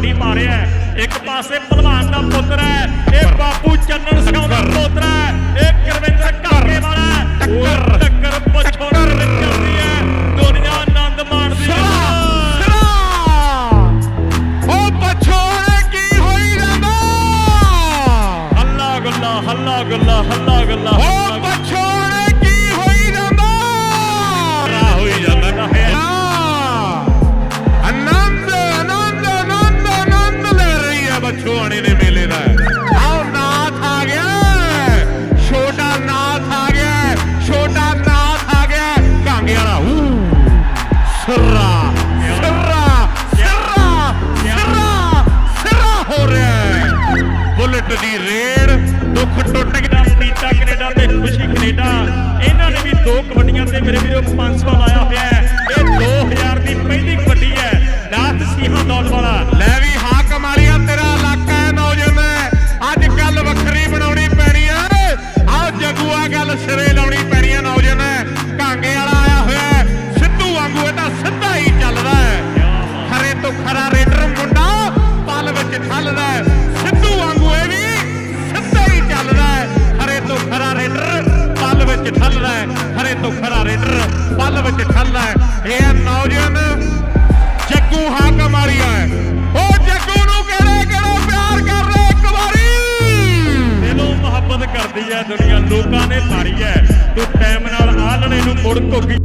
ਕਬੱਡੀ ਪਾ ਰਿਹਾ ਹੈ। ਇੱਕ ਪਾਸੇ ਪਹਿਲਵਾਨ ਦਾ ਪੁੱਤਰ ਹੈ ਇਹ ਬਾਪੂ ਚੰਨਣ ਸਿੰਘ ਦਾ ਪੁੱਤਰ ਹੈ ਇਹ ਗੁਰਵਿੰਦਰ ਘਾਗੇ ਵਾਲਾ। ਉਹ ਟੱਕਰ। ਪਛੋੜ ਚੱਲਦੀ ਹੈ ਦੁਨੀਆ ਆਨੰਦ ਮਾਣਦੀ ਹੈ ਉਹ ਪਛੋੜੇ ਕੀ ਹੋਈ ਰੰਦਾ ਹੱਲਾ ਗੁੱਲਾ ਹੱਲਾ ਗੁੱਲਾ ਹੱਲਾ ਗੁੱਲਾ ਉਹ ਪਛੋੜੇ Syrah, Syrah, Syrah, Syrah, Syrah ਹੋ ਰਿਹਾ ਹੈ ਬੁਲਟ ਦੀ ਰੇਡ ਦੁੱਖ ਟੁੱਟ ਗਿਆ। ਪੀਤਾ ਕੈਨੇਡਾ ਤੇ ਖੁਸ਼ੀ ਕੈਨੇਡਾ। ਇਹਨਾਂ ਨੇ ਵੀ ਦੋ ਕਬੱਡੀਆਂ ਤੇ ਮੇਰੇ ਵੀਰੋ 500 ਲਾਇਆ ਹੋਇਆ ਹੈ। ਇਹ 2000 ਦੀ ਪਹਿਲੀ ਕਬੱਡੀ ਹੈ। ਨਾਥ ਸਿੰਘਾਂ ਦਾ ਤੋਂ ਖੜਾ ਰੇਡਰ, ਪੱਲ ਵਿੱਚ ਠੱਲਾ ਹੈ। ਇਹ ਨੌਜਵਾਨ ਜੱਗੂ ਹਾਕ ਮਾਰੀਆ ਹੈ। ਉਹ ਜੱਗੂ ਨੂੰ ਕਿਹੜੇ ਕਿਹੜਾ ਪਿਆਰ ਕਰ ਰਿਹਾ ਇੱਕ ਵਾਰੀ। ਦਿਲੋਂ ਮੁਹੱਬਤ ਕਰਦੀ ਹੈ ਦੁਨੀਆ, ਲੋਕਾਂ ਨੇ ਮਾਰੀ ਹੈ। ਤੂੰ ਟਾਈਮ ਨਾਲ ਆਲਣੇ ਨੂੰ ਮੁੜ ਘੁੱਗੀ